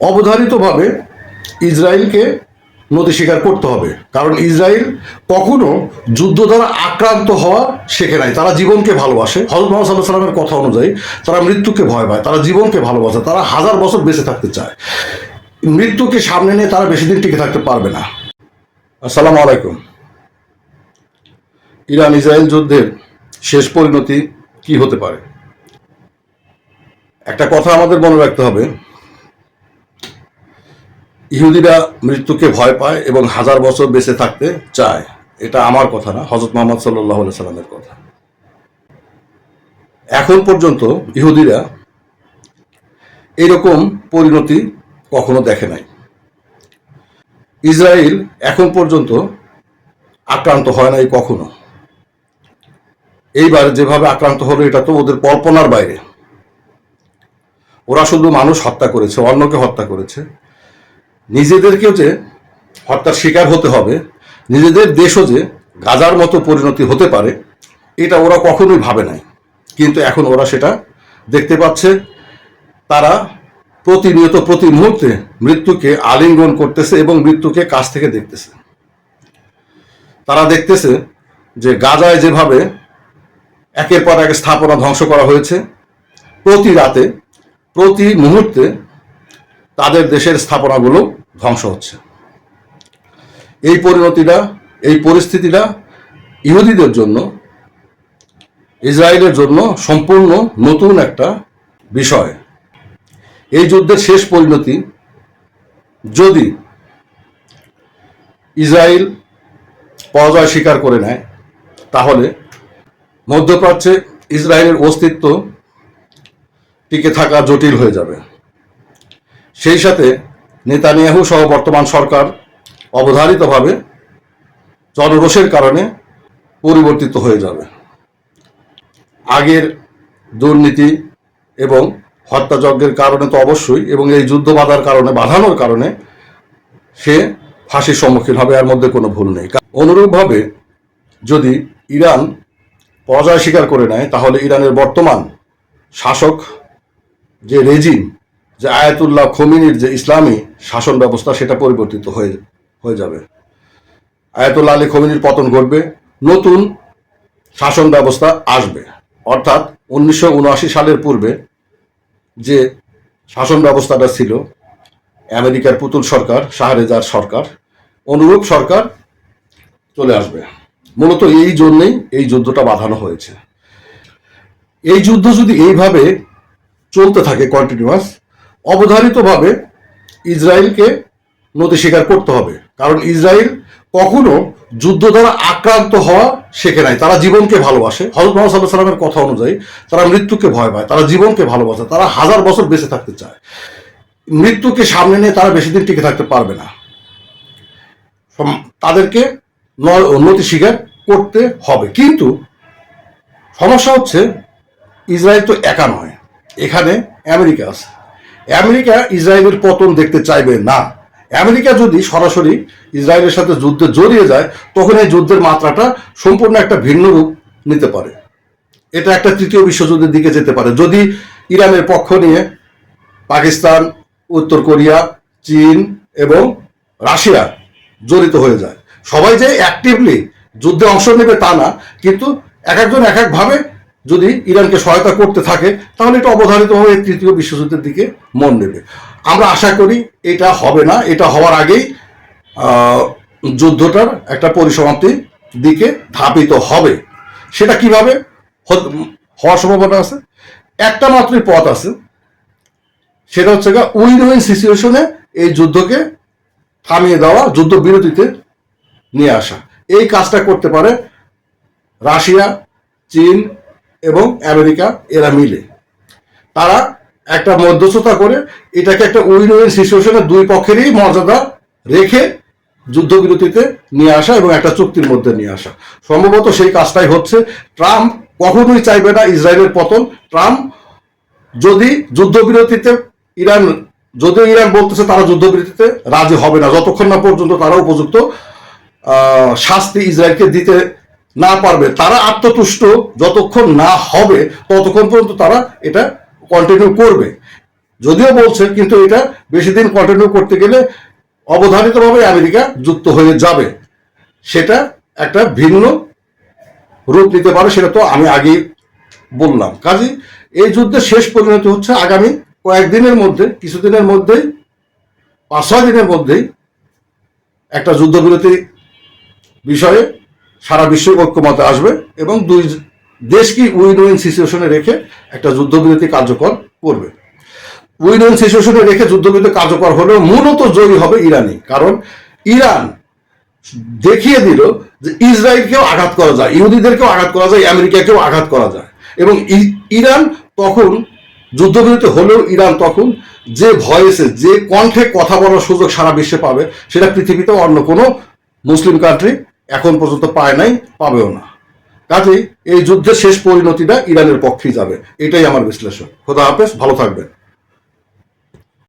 অবধারিতভাবে ইসরায়েলকে নতি স্বীকার করতে হবে। কারণ ইসরায়েল কখনো যুদ্ধ দ্বারা আক্রান্ত হওয়া শেখে নাই। তারা জীবনকে ভালোবাসে। হজরত মোহাম্মদ সাল্লাহ সাল্লামের কথা অনুযায়ী তারা মৃত্যুকে ভয় পায়। তারা জীবনকে ভালোবাসে। তারা হাজার বছর বেঁচে থাকতে চায়। মৃত্যুকে সামনে নিয়ে তারা বেশি দিন টিকে থাকতে পারবে না। আসসালামু আলাইকুম। ইরান ইসরায়েল যুদ্ধের শেষ পরিণতি কি হতে পারে? একটা কথা আমাদের মনে রাখতে হবে। ইহুদিরা মৃত্যুকে ভয় পায় এবং হাজার বছর বেঁচে থাকতে চায়। এটা আমার কথা না হজরত মোহাম্মদ সাল্লাহ সাল্লামের কথা। এখন পর্যন্ত ইহুদিরা এরকম পরিণতি কখনো দেখে নাই। ইসরায়েল এখন পর্যন্ত আক্রান্ত হয় নাই কখনো। এইবার যেভাবে আক্রান্ত হলো, এটা তো ওদের কল্পনার বাইরে। ওরা শুধু মানুষ হত্যা করেছে, অন্যকে হত্যা করেছে। নিজেদেরকেও যে হত্যার শিকার হতে হবে, নিজেদের দেশও যে গাজার মতো পরিণতি হতে পারে, এটা ওরা কখনোই ভাবে নাই। কিন্তু এখন ওরা সেটা দেখতে পাচ্ছে। তারা প্রতিনিয়ত প্রতি মুহূর্তে মৃত্যুকে আলিঙ্গন করতেছে এবং মৃত্যুকে কাছ থেকে দেখতেছে। তারা দেখতেছে যে গাজায় যেভাবে একের পর এক স্থাপনা ধ্বংস করা হয়েছে, প্রতি রাতে, প্রতি মুহূর্তে তাদের দেশের স্থাপনাগুলো ধ্বংস হচ্ছে। এই পরিণতিটা, এই পরিস্থিতিটা ইহুদিদের জন্য, ইসরায়েলের জন্য সম্পূর্ণ নতুন একটা বিষয়। এই যুদ্ধের শেষ পরিণতি যদি ইসরায়েল পরাজয় স্বীকার করে নেয়, তাহলে মধ্যপ্রাচ্যে ইসরায়েলের অস্তিত্ব টিকে থাকা জটিল হয়ে যাবে। সেই সাথে নেতানিয়াহু সহ বর্তমান সরকার অবধারিতভাবে জনরোষের কারণে পরিবর্তিত হয়ে যাবে। আগের দুর্নীতি এবং হত্যাযজ্ঞের কারণে তো অবশ্যই এবং এই যুদ্ধ বাধার কারণে, বাধানোর কারণে সে ফাঁসির সম্মুখীন হবে, এর মধ্যে কোনো ভুল নেই। অনুরূপভাবে যদি ইরান পরাজয় স্বীকার করে নেয়, তাহলে ইরানের বর্তমান শাসক যে রেজিম যে আয়াতুল্লাহ খমিনির যে ইসলামী শাসন ব্যবস্থা, সেটা পরিবর্তিত হয়ে হয়ে যাবে। আয়াতুল্লাহ আলী খমিনির পতন ঘটবে, নতুন শাসন ব্যবস্থা আসবে। অর্থাৎ উনিশশো উনআশি সালের পূর্বে যে শাসন ব্যবস্থাটা ছিল, আমেরিকার পুতুল সরকার, শাহরেজার সরকার, অনুরূপ সরকার চলে আসবে। মূলত এই জন্যেই এই যুদ্ধটা বাঁধানো হয়েছে। এই যুদ্ধ যদি এইভাবে চলতে থাকে কন্টিনিউয়াস অবধারিতভাবে ইসরায়েলকে নতি স্বীকার করতে হবে। কারণ ইসরায়েল কখনো যুদ্ধ দ্বারা আক্রান্ত হওয়া শেখে নাই। তারা জীবনকে ভালোবাসে। হজরত মোহাম্মদ সাল্লাহ সাল্লামের কথা অনুযায়ী তারা মৃত্যুকে ভয় পায়। তারা জীবনকে ভালোবাসে। তারা হাজার বছর বেঁচে থাকতে চায়। মৃত্যুকে সামনে নিয়ে তারা বেশি দিন টিকে থাকতে পারবে না। তাদেরকে নতি স্বীকার করতে হবে। কিন্তু সমস্যা হচ্ছে, ইসরায়েল তো একা নয়। এখানে আমেরিকা আছে। আমেরিকা ইসরায়েলের পতন দেখতে চাইবে না। আমেরিকা যদি সরাসরি ইসরায়েলের সাথে যুদ্ধে জড়িয়ে যায়, তখন এই যুদ্ধের মাত্রাটা সম্পূর্ণ একটা ভিন্ন রূপ নিতে পারে। এটা একটা তৃতীয় বিশ্বযুদ্ধের দিকে যেতে পারে। যদি ইরানের পক্ষ নিয়ে পাকিস্তান, উত্তর কোরিয়া, চীন এবং রাশিয়া জড়িত হয়ে যায়। সবাই যে অ্যাক্টিভলি যুদ্ধে অংশ নেবে তা না, কিন্তু এক একজন এক একভাবে যদি ইরানকে সহায়তা করতে থাকে, তাহলে এটা অবধারিতভাবে তৃতীয় বিশ্বযুদ্ধের দিকে মন নেবে আমরা আশা করি এটা হবে না, এটা হওয়ার আগেই যুদ্ধটার একটা পরিসমাপ্তির দিকে ধাপিত হবে। সেটা কীভাবে হওয়ার সম্ভাবনা আছে? একটা মাত্রই পথ আছে। সেটা হচ্ছে উইন উইন সিচুয়েশনে এই যুদ্ধকে থামিয়ে দেওয়া, যুদ্ধ বিরতিতে নিয়ে আসা। এই কাজটা করতে পারে রাশিয়া, চীন এবং আমেরিকা, এরা মিলে। তারা একটা মধ্যস্থতা করে এটাকে একটা উইন উইন সিচুয়েশনে দুই পক্ষেরই মর্যাদা রেখে যুদ্ধবিরতিতে নিয়ে আসা এবং একটা চুক্তির মধ্যে নিয়ে আসা। সম্ভবত সেই কাজটাই হচ্ছে। ট্রাম্প কখনোই চাইবে না ইসরায়েলের পতন। ট্রাম্প যদি যুদ্ধবিরতিতে ইরান যদিও ইরান বলতেছে তারা যুদ্ধবিরতিতে রাজি হবে না, যতক্ষণ না পর্যন্ত তারা উপযুক্ত শাস্তি ইসরায়েলকে দিতে না পারবে, তারা আত্মতুষ্ট যতক্ষণ না হবে, ততক্ষণ পর্যন্ত তারা এটা কন্টিনিউ করবে। যদিও বলছে কিন্তু এটা বেশি দিন কন্টিনিউ করতে গেলে অবধারিতভাবে আমেরিকা যুক্ত হয়ে যাবে। সেটা একটা ভিন্ন রূপ নিতে পারে, সেটা তো আমি আগেই বললাম। কাজে, এই যুদ্ধের শেষ পরিণতি হচ্ছে আগামী কয়েকদিনের মধ্যে, কিছুদিনের মধ্যেই, পাঁচ ছয় দিনের মধ্যেই একটা যুদ্ধবিরতি বিষয়ে সারা বিশ্ব ঐক্যমতে আসবে এবং দুই দেশকে উইন উইন সিচুয়েশনে রেখে একটা যুদ্ধবিরতি কার্যকর করবে। উইন উইন সিচুয়েশনে রেখে যুদ্ধবিরতি কার্যকর হলেও মূলত জয়ী হবে ইরানি কারণ ইরান দেখিয়ে দিল যে ইসরায়েলকেও আঘাত করা যায়, ইহুদিদেরকেও আঘাত করা যায়, আমেরিকাকেও আঘাত করা যায়। এবং ইরান তখন যুদ্ধবিরতি হলেও ইরান তখন যে ভয়েসে, যে কণ্ঠে কথা বলার সুযোগ সারা বিশ্বে পাবে, সেটা পৃথিবীতে অন্য কোনো মুসলিম কান্ট্রি এখন পর্যন্ত পায় নাই, পাবেও না। কাজেই এই যুদ্ধের শেষ পরিণতিটা ইরানের পক্ষেই যাবে। এটাই আমার বিশ্লেষণ। খোদা হাফেজ, ভালো থাকবেন।